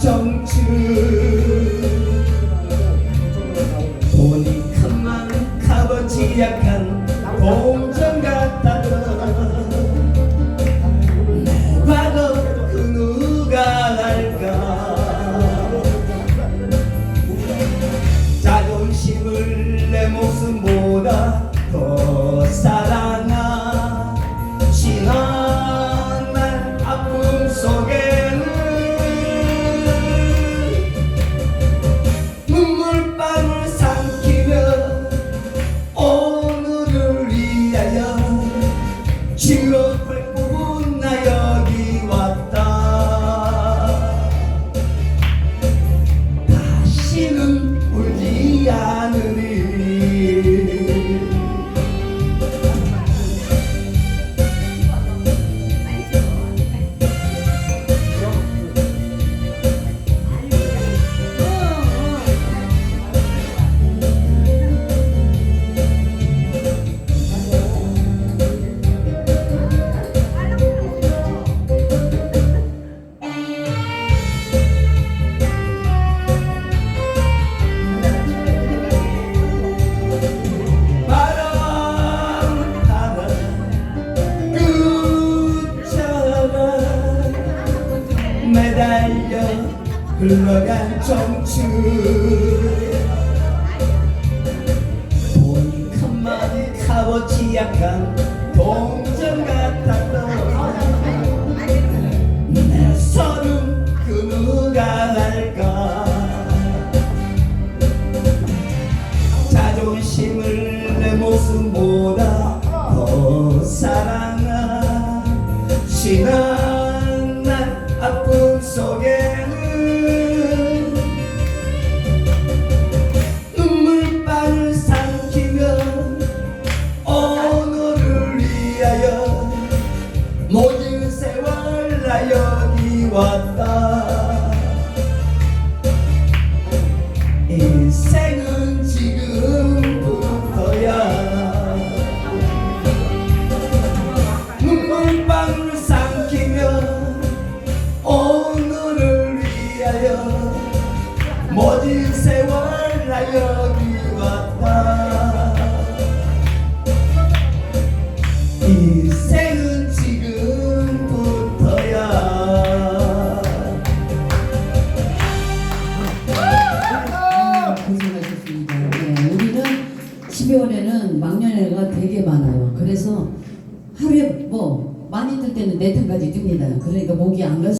정치를 흘러간 본 칸만 값어치 약한 동전 같았던 내 서름 그 누가 알까? 자존심을 내 모습보다 더 사랑하 지난 세월 나 여기 왔다 인생은 지금부터야. 눈물방울 삼키며 오늘을 위하여 모든 세월 나 여기 12월에는 막년회가 되게 많아요. 그래서 하루에 뭐 많이 뜰 때는 네 탕까지 뜹니다. 그러니까 목이 안 갈.